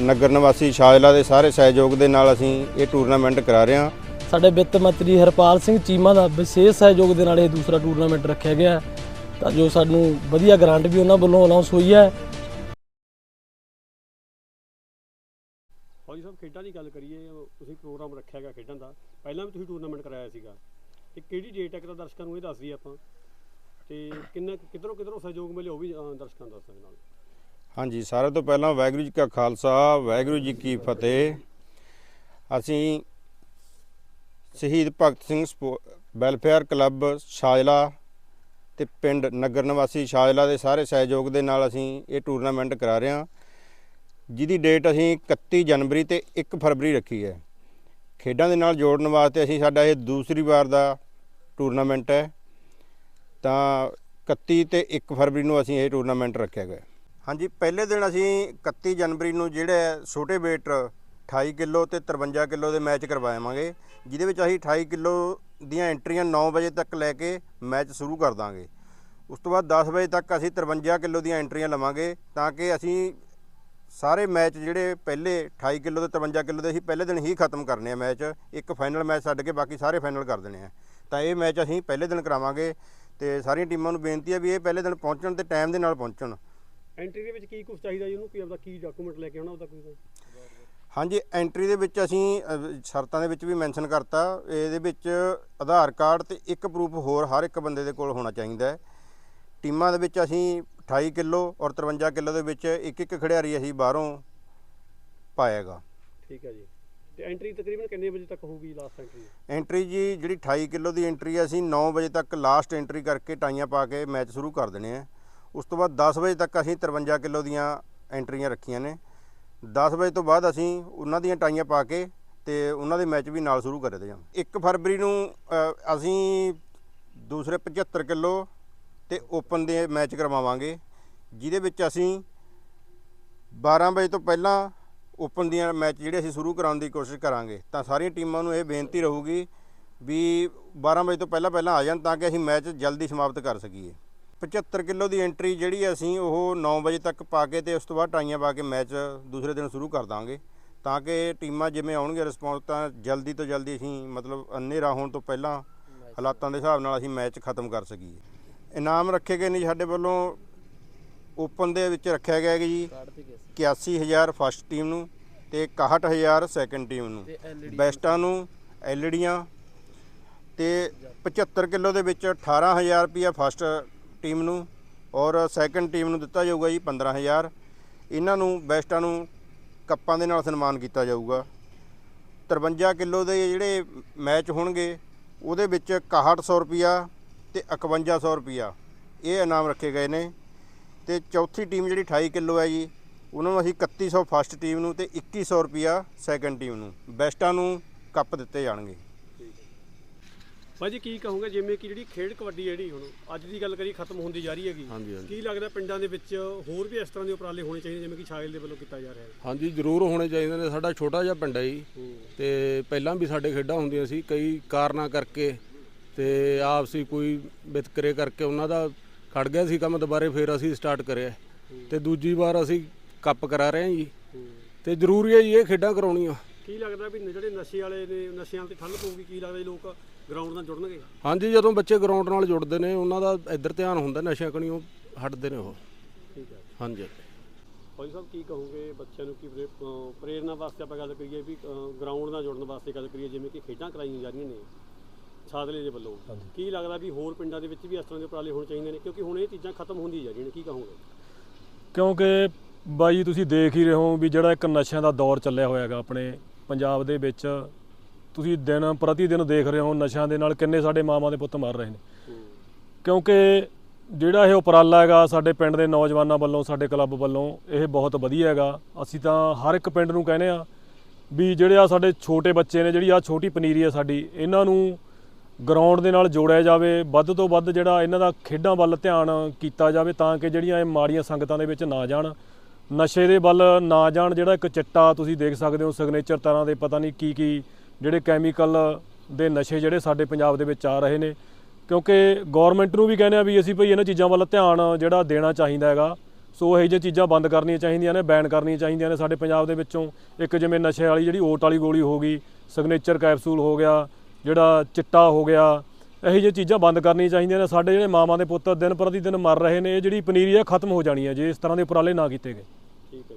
ਨਗਰ ਨਿਵਾਸੀ ਸ਼ਾਜਲਾ ਦੇ ਸਾਰੇ ਸਹਿਯੋਗ ਦੇ ਨਾਲ ਅਸੀਂ ਇਹ ਟੂਰਨਾਮੈਂਟ ਕਰਾ ਰਹੇ ਹਾਂ। ਸਾਡੇ ਵਿੱਤ ਮੰਤਰੀ ਹਰਪਾਲ ਸਿੰਘ ਚੀਮਾ ਦਾ ਵਿਸ਼ੇਸ਼ ਸਹਿਯੋਗ ਦੇ ਨਾਲ ਇਹ ਦੂਸਰਾ ਟੂਰਨਾਮੈਂਟ ਰੱਖਿਆ ਗਿਆ ਹੈ। ਤਾਂ ਜੋ ਸਾਨੂੰ ਵਧੀਆ ਗ੍ਰਾਂਟ ਵੀ ਉਹਨਾਂ ਵੱਲੋਂ ਅਨਾਉਂਸ ਹੋਈ ਹੈ। ਫੌਜੀ ਸਾਹਿਬ ਖੇਡਾਂ ਦੀ ਗੱਲ ਕਰੀਏ ਤੁਸੀਂ ਪ੍ਰੋਗਰਾਮ ਰੱਖਿਆ ਗਿਆ ਖੇਡਾਂ ਦਾ। ਪਹਿਲਾਂ ਵੀ ਤੁਸੀਂ ਟੂਰਨਾਮੈਂਟ ਕਰਾਇਆ ਸੀਗਾ। ਤੇ ਕਿਹੜੀ ਡੇਟ ਹੈ ਕਿ ਦਰਸ਼ਕਾਂ ਨੂੰ ਇਹ ਦੱਸ ਦਈਏ ਆਪਾਂ। ਤੇ ਕਿੰਨਾ ਕਿਧਰੋਂ ਕਿਧਰੋਂ ਸਹਿਯੋਗ ਮਿਲੇ ਉਹ ਵੀ ਦਰਸ਼ਕਾਂ ਨੂੰ ਦੱਸ ਸਕਦੇ ਨਾਲ। ਹਾਂਜੀ, ਸਾਰਿਆਂ ਤੋਂ ਪਹਿਲਾਂ ਵਾਹਿਗੁਰੂ ਜੀ ਕਾ ਖਾਲਸਾ, ਵਾਹਿਗੁਰੂ ਜੀ ਕੀ ਫਤਿਹ। ਅਸੀਂ ਸ਼ਹੀਦ ਭਗਤ ਸਿੰਘ ਸਪੋ- ਵੈਲਫੇਅਰ ਕਲੱਬ ਸ਼ਾਜਲਾ ਤੇ ਪਿੰਡ ਨਗਰ ਨਿਵਾਸੀ ਸ਼ਾਜਲਾ ਦੇ ਸਾਰੇ ਸਹਿਯੋਗ ਦੇ ਨਾਲ ਅਸੀਂ ਇਹ ਟੂਰਨਾਮੈਂਟ ਕਰਾ ਰਹੇ ਹਾਂ। ਜਿਹਦੀ ਡੇਟ ਅਸੀਂ 31 ਜਨਵਰੀ ਤੇ 1 ਫਰਵਰੀ ਰੱਖੀ ਹੈ। ਖੇਡਾਂ ਦੇ ਨਾਲ ਜੋੜਨ ਵਾਸਤੇ ਅਸੀਂ ਸਾਡਾ ਇਹ ਦੂਸਰੀ ਵਾਰ ਦਾ ਟੂਰਨਾਮੈਂਟ ਹੈ। ਤਾਂ 31 ਤੇ 1 ਫਰਵਰੀ ਨੂੰ ਅਸੀਂ ਇਹ ਟੂਰਨਾਮੈਂਟ ਰੱਖਿਆ ਗਿਆ ਹਾਂਜੀ, ਪਹਿਲੇ ਦਿਨ ਅਸੀਂ 31 ਜਨਵਰੀ ਨੂੰ ਜਿਹੜੇ ਛੋਟੇ weight 28 ਕਿਲੋ ਤੇ 53 ਕਿਲੋ ਦੇ ਮੈਚ ਕਰਵਾਵਾਂਗੇ, ਜਿਹਦੇ ਵਿੱਚ ਅਸੀਂ 28 ਕਿਲੋ ਦੀਆਂ ਐਂਟਰੀਆਂ 9 ਵਜੇ ਤੱਕ ਲੈ ਕੇ ਮੈਚ ਸ਼ੁਰੂ ਕਰ ਦਾਂਗੇ। ਉਸ ਤੋਂ ਬਾਅਦ 10 ਵਜੇ ਤੱਕ ਅਸੀਂ 53 ਕਿਲੋ ਦੀਆਂ ਐਂਟਰੀਆਂ ਲਵਾਂਗੇ, ਤਾਂ ਕਿ ਅਸੀਂ ਸਾਰੇ ਮੈਚ ਜਿਹੜੇ ਪਹਿਲੇ 28 ਕਿਲੋ ਤੇ 53 ਕਿਲੋ ਦੇ ਅਸੀਂ ਪਹਿਲੇ ਦਿਨ ਹੀ ਖਤਮ ਕਰਨੇ ਆ ਮੈਚ ਇੱਕ ਫਾਈਨਲ ਮੈਚ ਛੱਡ ਕੇ ਬਾਕੀ ਸਾਰੇ ਫਾਈਨਲ ਕਰ ਦੇਣੇ ਆ। ਤਾਂ ਇਹ ਮੈਚ ਅਸੀਂ ਪਹਿਲੇ ਦਿਨ ਕਰਾਵਾਂਗੇ, ਤੇ ਸਾਰੀਆਂ ਟੀਮਾਂ ਨੂੰ ਬੇਨਤੀ ਹੈ ਵੀ ਇਹ ਪਹਿਲੇ ਦਿਨ ਪਹੁੰਚਣ ਤੇ ਟਾਈਮ ਦੇ ਨਾਲ ਪਹੁੰਚਣ। ਐਂਟਰੀ ਦੇ ਵਿੱਚ ਕੀ ਕੁਝ ਚਾਹੀਦਾ ਜੀ ਉਹਨੂੰ? ਕੀ ਆਪਦਾ ਕੀ ਡਾਕੂਮੈਂਟ ਲੈ ਕੇ ਆਉਣਾ ਉਹਦਾ ਕੋਈ? ਹਾਂਜੀ ਐਂਟਰੀ ਦੇ ਵਿੱਚ ਅਸੀਂ ਅਹ, ਸ਼ਰਤਾਂ ਦੇ ਵਿੱਚ ਵੀ ਮੈਂਸ਼ਨ ਕਰਤਾ। ਇਹਦੇ ਵਿੱਚ ਆਧਾਰ ਕਾਰਡ ਤੇ ਇੱਕ ਪ੍ਰੂਫ ਹੋਰ ਹਰ ਇੱਕ ਬੰਦੇ ਦੇ ਕੋਲ ਹੋਣਾ ਚਾਹੀਦਾ ਹੈ। ਟੀਮਾਂ ਦੇ ਵਿੱਚ ਅਸੀਂ 28 ਕਿਲੋ ਔਰ 53 ਕਿਲੋ ਦੇ ਵਿੱਚ ਇੱਕ ਇੱਕ ਖਿਡਾਰੀ ਅਸੀਂ ਬਾਹਰੋਂ ਪਾਏਗਾ ਠੀਕ ਹੈ ਜੀ। ਤੇ ਐਂਟਰੀ ਤਕਰੀਬਨ ਕਿੰਨੇ ਵਜੇ ਤੱਕ ਹੋਊਗੀ ਲਾਸਟ ਐਂਟਰੀ ਐਂਟਰੀ ਜੀ ਜਿਹੜੀ 28 ਕਿਲੋ ਦੀ ਐਂਟਰੀ ਹੈ ਅਸੀਂ 9 ਵਜੇ ਤੱਕ ਲਾਸਟ ਐਂਟਰੀ ਕਰਕੇ ਟਾਈਆਂ ਪਾ ਕੇ ਮੈਚ ਸ਼ੁਰੂ ਕਰ ਦੇਣੇ ਆ। ਉਸ ਤੋਂ ਬਾਅਦ 10 ਵਜੇ ਤੱਕ ਅਸੀਂ 53 ਕਿਲੋ ਦੀਆਂ ਐਂਟਰੀਆਂ ਰੱਖੀਆਂ ਨੇ। 10 ਵਜੇ ਤੋਂ ਬਾਅਦ ਅਸੀਂ ਉਹਨਾਂ ਦੀਆਂ ਟਾਈਆਂ ਪਾ ਕੇ ਤੇ ਉਹਨਾਂ ਦੇ ਮੈਚ ਵੀ ਨਾਲ ਸ਼ੁਰੂ ਕਰਦੇ ਹਾਂ ਜਾਣ। 1 ਫਰਵਰੀ ਨੂੰ ਅਸੀਂ ਦੂਸਰੇ 75 ਕਿਲੋ ਤੇ ਓਪਨ ਦੇ ਮੈਚ ਕਰਵਾਵਾਂਗੇ, ਜਿਹਦੇ ਵਿੱਚ ਅਸੀਂ 12 ਵਜੇ ਤੋਂ ਪਹਿਲਾਂ ਓਪਨ ਦੀਆਂ ਮੈਚ ਜਿਹੜੇ ਅਸੀਂ ਸ਼ੁਰੂ ਕਰਾਉਣ ਦੀ ਕੋਸ਼ਿਸ਼ ਕਰਾਂਗੇ, ਤਾਂ ਸਾਰੀਆਂ ਟੀਮਾਂ ਨੂੰ ਇਹ ਬੇਨਤੀ ਰਹੂਗੀ ਵੀ 12 ਵਜੇ ਤੋਂ ਪਹਿਲਾਂ ਪਹਿਲਾਂ ਆ ਜਾਣ ਤਾਂ ਕਿ ਅਸੀਂ ਮੈਚ ਜਲਦੀ ਸਮਾਪਤ ਕਰ ਸਕੀਏ। 75 ਕਿਲੋ ਦੀ ਐਂਟਰੀ ਜਿਹੜੀ ਅਸੀਂ ਉਹ 9 ਵਜੇ ਤੱਕ ਪਾ ਕੇ ਤੇ ਉਸ ਤੋਂ ਬਾਅਦ ਟਾਈਆਂ ਪਾ ਕੇ ਮੈਚ ਦੂਸਰੇ ਦਿਨ ਸ਼ੁਰੂ ਕਰ ਦਾਂਗੇ। ਤਾਂ ਕਿ ਟੀਮਾਂ ਜਿਵੇਂ ਆਉਣਗੇ ਰਿਸਪੌਂਸ ਤਾਂ ਜਲਦੀ ਤੋਂ ਜਲਦੀ ਅਸੀਂ ਮਤਲਬ ਹਨੇਰਾ ਹੋਣ ਤੋਂ ਪਹਿਲਾਂ ਹਾਲਾਤਾਂ ਦੇ ਹਿਸਾਬ ਨਾਲ ਅਸੀਂ ਮੈਚ ਖਤਮ ਕਰ ਸਕੀਏ। ਇਨਾਮ ਰੱਖੇ ਗਏ ਨੇ ਸਾਡੇ ਵੱਲੋਂ। ਓਪਨ ਦੇ ਵਿੱਚ ਰੱਖਿਆ ਗਿਆ ਹੈ ਜੀ। 81000 ਫਸਟ ਟੀਮ ਨੂੰ ਤੇ 61000 ਸੈਕੰਡ ਟੀਮ ਨੂੰ। ਬੈਸਟਾਂ ਨੂੰ ਐਲਡੀਆਂ ਤੇ 75 ਕਿਲੋ ਦੇ ਵਿੱਚ 18000 ਰੁਪਿਆ ਫਸਟ ਟੀਮ ਨੂੰ ਔਰ ਸੈਕੰਡ ਟੀਮ ਨੂੰ ਦਿੱਤਾ ਜਾਊਗਾ ਜੀ 15000 ਇਹਨਾਂ ਨੂੰ ਬੈਸਟਾਂ ਨੂੰ ਕੱਪਾਂ ਦੇ ਨਾਲ ਸਨਮਾਨ ਕੀਤਾ ਜਾਊਗਾ। 53 ਕਿਲੋ ਦੇ ਜਿਹੜੇ ਮੈਚ ਹੋਣਗੇ, ਉਹਦੇ ਵਿੱਚ 6100 ਰੁਪਿਆ ਤੇ 5100 ਰੁਪਿਆ ਇਹ ਇਨਾਮ ਰੱਖੇ ਗਏ ਨੇ। ਤੇ ਚੌਥੀ ਟੀਮ ਜਿਹੜੀ 28 ਕਿਲੋ ਹੈ ਜੀ, ਉਹਨਾਂ ਨੂੰ ਅਸੀਂ 3100 ਫਸਟ ਟੀਮ ਨੂੰ ਤੇ 2100 ਰੁਪਿਆ ਸੈਕੰਡ ਟੀਮ ਨੂੰ ਬੈਸਟਾਂ ਨੂੰ ਕੱਪ ਦਿੱਤੇ ਜਾਣਗੇ। ਭਾਜੀ ਕੀ ਕਹੋਗੇ ਜਿਵੇਂ ਕਿ ਜਿਹੜੀ ਖੇਡ ਕਬੱਡੀ ਜਿਹੜੀ ਹੁਣ ਅੱਜ ਦੀ ਗੱਲ ਕਰੀ ਖਤਮ ਹੁੰਦੀ ਜਾ ਰਹੀ ਹੈਗੀ। ਹਾਂਜੀ। ਕੀ ਲੱਗਦਾ ਪਿੰਡਾਂ ਦੇ ਵਿੱਚ ਹੋਰ ਵੀ ਇਸ ਤਰ੍ਹਾਂ ਦੇ ਉਪਰਾਲੇ ਹੋਣੇ ਚਾਹੀਦੇ ਜਿਵੇਂ ਕਿ ਛਾਇਲ ਦੇ ਵੱਲੋਂ ਕੀਤਾ ਜਾ ਰਿਹਾ ਹੈ? ਹਾਂਜੀ ਜ਼ਰੂਰ ਹੋਣੇ ਚਾਹੀਦੇ ਨੇ। ਸਾਡਾ ਛੋਟਾ ਜਿਹਾ ਪਿੰਡ ਹੈ ਜੀ। ਤੇ ਪਹਿਲਾਂ ਵੀ ਸਾਡੇ ਖੇਡਾਂ ਹੁੰਦੀਆਂ ਸੀ ਕਈ ਕਾਰਨਾਂ ਕਰਕੇ। ਤੇ ਆਪਸੀ ਕੋਈ ਵਿਤਕਰੇ ਕਰਕੇ ਉਹਨਾਂ ਦਾ ਖੜ ਗਿਆ ਸੀ ਕੰਮ ਦੁਬਾਰੇ ਫੇਰ ਅਸੀਂ ਸਟਾਰਟ ਕਰਿਆ। ਤੇ ਦੂਜੀ ਵਾਰ ਅਸੀਂ ਕੱਪ ਕਰਾ ਰਹੇ ਹਾਂ ਜੀ। ਤੇ ਜ਼ਰੂਰੀ ਹੈ ਜੀ ਇਹ ਖੇਡਾਂ ਕਰਾਉਣੀਆਂ। ਕੀ ਲੱਗਦਾ ਵੀ ਜਿਹੜੇ ਨਸ਼ੇ ਵਾਲੇ ਨੇ ਨਸ਼ਿਆਂ ਤੇ ਠੱਲ ਪਊਗੀ ਕੀ ਲੱਗਦਾ ਜੀ ਲੋਕ ਗਰਾਊਂਡ ਨਾਲ ਜੁੜਨਗੇ? ਹਾਂਜੀ ਜਦੋਂ ਬੱਚੇ ਗਰਾਊਂਡ ਨਾਲ ਜੁੜਦੇ ਨੇ ਉਹਨਾਂ ਦਾ ਇੱਧਰ ਧਿਆਨ ਹੁੰਦਾ ਨਸ਼ਿਆਂ ਕਣੀ ਉਹ ਹਟਦੇ ਨੇ ਉਹ। ਠੀਕ ਹੈ। ਹਾਂਜੀ। ਭਾਈ ਸਾਹਿਬ ਕੀ ਕਹੋਗੇ ਬੱਚਿਆਂ ਨੂੰ ਕੀ ਪ੍ਰੇ- ਅਹ ਪ੍ਰੇਰਨਾ ਵਾਸਤੇ ਆਪਾਂ ਗੱਲ ਕਰੀਏ ਵੀ ਗਰਾਊਂਡ ਨਾਲ ਜੁੜਨ ਵਾਸਤੇ ਗੱਲ ਕਰੀਏ ਜਿਵੇਂ ਕਿ ਖੇਡਾਂ ਕਰਾਈਆਂ ਜਾ ਰਹੀਆਂ ਨੇ ਸਾਦਲੇ ਦੇ ਵੱਲੋਂ। ਕੀ ਲੱਗਦਾ ਵੀ ਹੋਰ ਪਿੰਡਾਂ ਦੇ ਵਿੱਚ ਵੀ ਇਸ ਤਰ੍ਹਾਂ ਦੇ ਉਪਰਾਲੇ ਹੋਣੇ ਚਾਹੀਦੇ ਨੇ? ਕਿਉਂਕਿ ਹੁਣ ਇਹ ਚੀਜ਼ਾਂ ਖਤਮ ਹੁੰਦੀ ਜਾ ਰਹੀਆਂ ਨੇ ਕੀ ਕਹੋਗੇ? ਕਿਉਂਕਿ ਬਾਈ ਤੁਸੀਂ ਦੇਖ ਹੀ ਰਹੇ ਹੋ ਵੀ ਜਿਹੜਾ ਇੱਕ ਨਸ਼ਿਆਂ ਦਾ ਦੌਰ ਚੱਲਿਆ ਹੋਇਆ ਹੈਗਾ ਆਪਣੇ ਪੰਜਾਬ ਦੇ ਵਿੱਚ ਤੁਸੀਂ ਦਿਨ ਪ੍ਰਤੀ ਦਿਨ ਦੇਖ ਰਹੇ ਹੋ ਨਸ਼ਿਆਂ ਦੇ ਨਾਲ ਕਿੰਨੇ ਸਾਡੇ ਮਾਵਾਂ ਦੇ ਪੁੱਤ ਮਰ ਰਹੇ ਨੇ। ਕਿਉਂਕਿ ਜਿਹੜਾ ਇਹ ਉਪਰਾਲਾ ਹੈਗਾ ਸਾਡੇ ਪਿੰਡ ਦੇ ਨੌਜਵਾਨਾਂ ਵੱਲੋਂ, ਸਾਡੇ ਕਲੱਬ ਵੱਲੋਂ, ਇਹ ਬਹੁਤ ਵਧੀਆ ਹੈਗਾ। ਅਸੀਂ ਤਾਂ ਹਰ ਇੱਕ ਪਿੰਡ ਨੂੰ ਕਹਿੰਦੇ ਆ ਵੀ ਜਿਹੜੇ ਆ ਸਾਡੇ ਛੋਟੇ ਬੱਚੇ ਨੇ, ਜਿਹੜੀ ਆ ਛੋਟੀ ਪਨੀਰੀ ਹੈ ਸਾਡੀ, ਇਹਨਾਂ ਨੂੰ ਗਰਾਊਂਡ ਦੇ ਨਾਲ ਜੋੜਿਆ ਜਾਵੇ, ਵੱਧ ਤੋਂ ਵੱਧ ਜਿਹੜਾ ਇਹਨਾਂ ਦਾ ਖੇਡਾਂ ਵੱਲ ਧਿਆਨ ਕੀਤਾ ਜਾਵੇ ਤਾਂ ਕਿ ਜਿਹੜੀਆਂ ਇਹ ਮਾੜੀਆਂ ਸੰਗਤਾਂ ਦੇ ਵਿੱਚ ਨਾ ਜਾਣ। ਨਸ਼ੇ ਦੇ ਵੱਲ ਨਾ ਜਾਣ ਜਿਹੜਾ ਇੱਕ ਚਿੱਟਾ ਤੁਸੀਂ ਦੇਖ ਸਕਦੇ ਹੋ ਸਿਗਨੇਚਰ ਤਰ੍ਹਾਂ ਦੇ, ਪਤਾ ਨਹੀਂ ਕੀ ਕੀ ਜਿਹੜੇ ਕੈਮੀਕਲ ਦੇ ਨਸ਼ੇ ਜਿਹੜੇ ਸਾਡੇ ਪੰਜਾਬ ਦੇ ਵਿੱਚ ਆ ਰਹੇ ਨੇ, ਕਿਉਂਕਿ ਗਵਰਨਮੈਂਟ ਨੂੰ ਵੀ ਕਹਿੰਦੇ ਆ ਵੀ ਅਸੀਂ ਭਈ ਇਹਨਾਂ ਚੀਜ਼ਾਂ ਵੱਲ ਧਿਆਨ ਜਿਹੜਾ ਦੇਣਾ ਚਾਹੀਦਾ ਹੈਗਾ। ਸੋ ਇਹ ਜਿਹੀਆਂ ਚੀਜ਼ਾਂ ਬੰਦ ਕਰਨੀਆਂ ਚਾਹੀਦੀਆਂ ਨੇ ਬੈਨ ਕਰਨੀਆਂ ਚਾਹੀਦੀਆਂ ਨੇ ਸਾਡੇ ਪੰਜਾਬ ਦੇ ਵਿੱਚੋਂ। ਇੱਕ ਜਿਵੇਂ ਨਸ਼ੇ ਵਾਲੀ ਜਿਹੜੀ ਓਟ ਵਾਲੀ ਗੋਲੀ ਹੋ ਗਈ ਸਿਗਨੇਚਰ ਕੈਪਸੂਲ ਹੋ ਗਿਆ, ਜਿਹੜਾ ਚਿੱਟਾ ਹੋ ਗਿਆ, ਇਹੋ ਜਿਹੀਆਂ ਚੀਜ਼ਾਂ ਬੰਦ ਕਰਨੀਆਂ ਚਾਹੀਦੀਆਂ ਨੇ। ਸਾਡੇ ਜਿਹੜੇ ਮਾਵਾਂ ਦੇ ਪੁੱਤ ਦਿਨ ਪ੍ਰਤੀ ਦਿਨ ਮਰ ਰਹੇ ਨੇ, ਇਹ ਜਿਹੜੀ ਪਨੀਰੀ ਆ ਖਤਮ ਹੋ ਜਾਣੀ ਹੈ ਜੇ ਇਸ ਤਰ੍ਹਾਂ ਦੇ ਉਪਰਾਲੇ ਨਾ ਕੀਤੇ ਗਏ। ਠੀਕ ਹੈ